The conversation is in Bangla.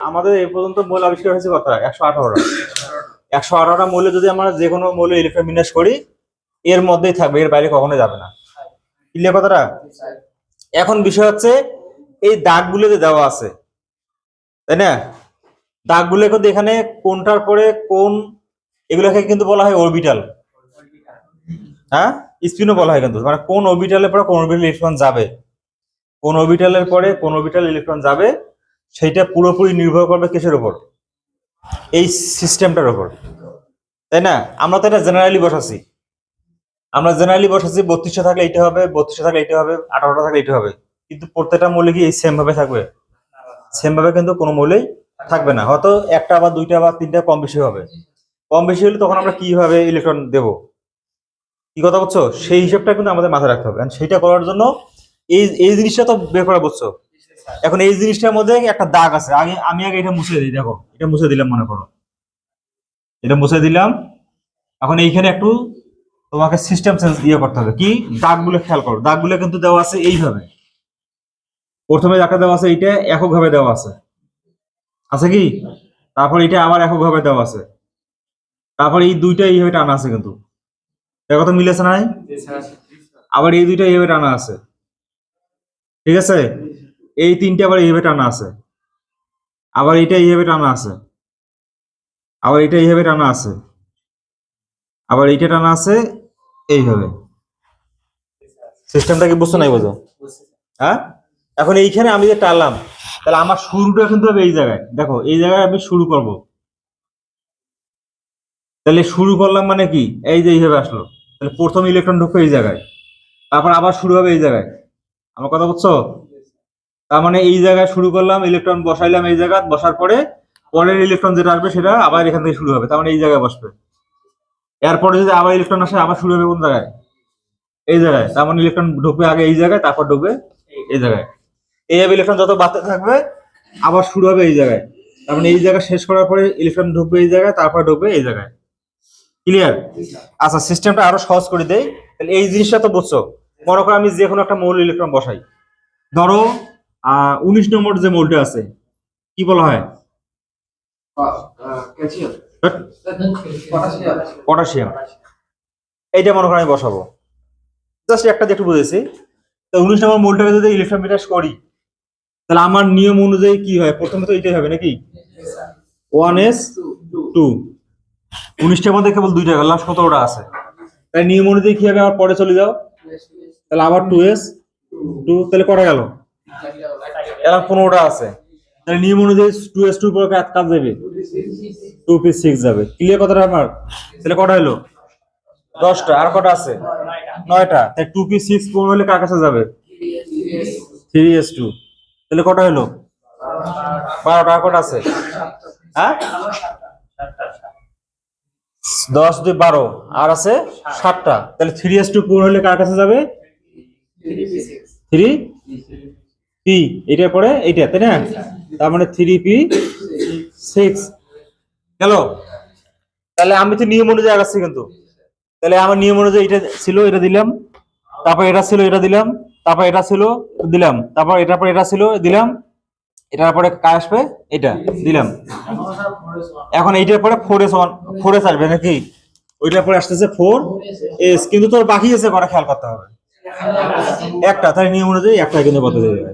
আমাদের এই পর্যন্ত মূল আবিষ্কার হয়েছে কত? একশো আঠারোটা। একশো আঠারোটা মূল্যে যদি আমরা যে কোনো মূল্য ইলেকট্রন বিন্যাস করি, এর মধ্যেই থাকবে, এর বাইরে কখনো যাবে না। ক্লিয়ার কথাটা? এখন বিষয় হচ্ছে, এই দাগগুলো যে দেওয়া আছে, তাই না? দাগগুলো কিন্তু এখানে কোনটার পরে কোন, এগুলোকে কিন্তু বলা হয় অরবিটাল হ্যাঁ? স্পিনও বলা হয় কিন্তু মানে কোন অরবিটালের পরে কোন অরবিটাল ইলেকট্রন যাবে? কোন অরবিটালের পরে কোন অরবিটাল ইলেকট্রন যাবে? সেইটা পুরোপুরি নির্ভর করবে কিসের উপর? এই সিস্টেমটার উপর। তাই না? আমরা তো এটা জেনারেলি বসাচ্ছি। আমরা জেনারেলি বসাচ্ছি বত্রিশটা থাকলে এইটা হবে বত্রিশটা থাকলে এইটা হবে, আঠারোটা থাকলে এইটা হবে। কিন্তু প্রত্যেকটা মৌলে কি এই সেম ভাবে থাকবে? সেম ভাবে কিন্তু কোনো মৌলেই থাকবে না। হয়তো একটা বা দুইটা বা তিনটা কম বেশি হবে। কম বেশি হলে তখন আমরা কীভাবে ইলেকট্রন দেব? কি কথা বলছো? সেই হিসাবটা কিন্তু আমাদের মাথায় রাখতে হবে। সেইটা করার জন্য এই এই জিনিসটা তো বের করা বলছো। এখন এই জিনিসটার মধ্যে একটা দাগ আছে। আগে আমি আগে এটা মুছে দিই দেখো। এটা মুছে দিলাম মনে করো। এটা মুছে দিলাম। এখন এইখানে একটু তোমাকে সিস্টেম সেন্স ইয়ে করতে হবে। কি? দাগগুলো খেয়াল করো। দাগগুলো কিন্তু দেওয়া আছে এইভাবে। প্রথমে দাগটা দেওয়া আছে এইটা এককভাবে দেওয়া আছে। আছে কি? তারপর এটা আবার এককভাবে দেওয়া আছে। তারপর এই দুইটা এইভাবে টানা আছে কিন্তু। দেখো তো মিলেছে না নাই? আবার এই দুইটা এইভাবে টানা আছে। ঠিক আছে? এই তিনটে আবার এইভাবে টানা আছে। আবার এটা এইভাবে টানা আছে। আবার এটা এইভাবে টানা আছে। আবার এইটা টানা আছে, এইভাবে। সিস্টেমটা কি বুঝছ নাই বোঝো? হ্যাঁ? এখন এইখানে আমি যে টানলাম, তাহলে আমার শুরুটা কিন্তু হবে এই জায়গায়। দেখো, এই জায়গায় আমি শুরু করব। তাহলে শুরু করলাম মানে কি? এই যে এইভাবে আসলো। তাহলে প্রথম ইলেকট্রন ঢুকবে এই জায়গায়। তারপর আবার শুরু হবে এই জায়গায়। আমার কথা বুঝছ? তার মানে এই জায়গায় শুরু করলাম ইলেকট্রন বসাইলাম এই জায়গায় বসার পরে পরের ইলেকট্রন যেটা আসবে সেটা আবার এখান থেকে শুরু হবে, তার মানে এই জায়গায় বসবে। এরপরে যদি আবার ইলেকট্রন আসে, আবার শুরু হবে কোন জায়গায়? এই জায়গায়, তার মানে ইলেকট্রন ঢুকবে আগে এই জায়গায়, তারপর ঢুকবে এই জায়গায়। এইভাবে ইলেকট্রন যত বাড়তে থাকবে, আবার শুরু হবে এই জায়গায়। তার মানে এই জায়গা শেষ করার পরে ইলেকট্রন ঢুকবে এই জায়গায়, তারপর ঢুকবে এই জায়গায়। ক্লিয়ার আচ্ছা সিস্টেমটা আরও সহজ করে দেই। তাহলে এই জিনিসটা তো বুঝছ। মনে করো আমি যে কোনো একটা মৌল ইলেকট্রন বসাই। ধরো উনিশ নম্বর যে মৌলটা আছে, কি বলা হয়? পটাশিয়াম। এইটা মনে করো আমি বসাবো। জাস্ট একটা দিয়ে একটু বুঝেছি। তো উনিশ নম্বর মোলটাকে যদি ইলেকট্রন বিন্যাস করি, তাহলে আমার নিয়ম অনুযায়ী কি হয়? প্রথমে তো এইটাই হবে নাকি? ওয়ান এস টু উনিশটার মধ্যে কেবল দুইটা গেল সতেরোটা আছে? তাই নিয়ম অনুযায়ী কি হবে? আবার পরে চলে যাও। তাহলে আবার টু এস টু তাহলে কটা গেল? এবার পনেরোটা আছে। তাহলে নিয়ম অনুযায়ী টু এস টু পরে কাজ যাবে টু পি সিক্স যাবে। ক্লিয়ার কথাটা আমার? তাহলে কটা হলো? দশটা। আর কটা আছে? নয়টা। তাই টু পি সিক্স পনেরো হলে কার কাছে যাবে? থ্রি এস টু তাহলে কটা হলো? বারোটা। আর কটা আছে? হ্যাঁ? দশ দুই বারো। আর আছে সাতটা। তাহলে থ্রি এস টু পনেরো হলে কার কাছে যাবে? থ্রি পি এটার পরে এইটা, তাই না? তার মানে থ্রি পি সিক্স গেল? তাহলে আমি তো নিয়ম অনুযায়ী আগাচ্ছি কিন্তু। তাহলে আমার নিয়ম অনুযায়ী এটা ছিল, এটা দিলাম। তারপর এটা ছিল, এটা দিলাম। তারপর এটা ছিল দিলাম। তারপর এটার পর এটা ছিল, দিলাম। এটার পরে কাজ আসবে, এটা দিলাম। এখন এইটার পরে four S one four S আসবে নাকি? ওইটার পরে আসতেছে ফোর এস কিন্তু তোর বাকি আছে করা খেয়াল করতে হবে। একটা তাই নিয়ম অনুযায়ী একটা কিন্তু বদলে দেবে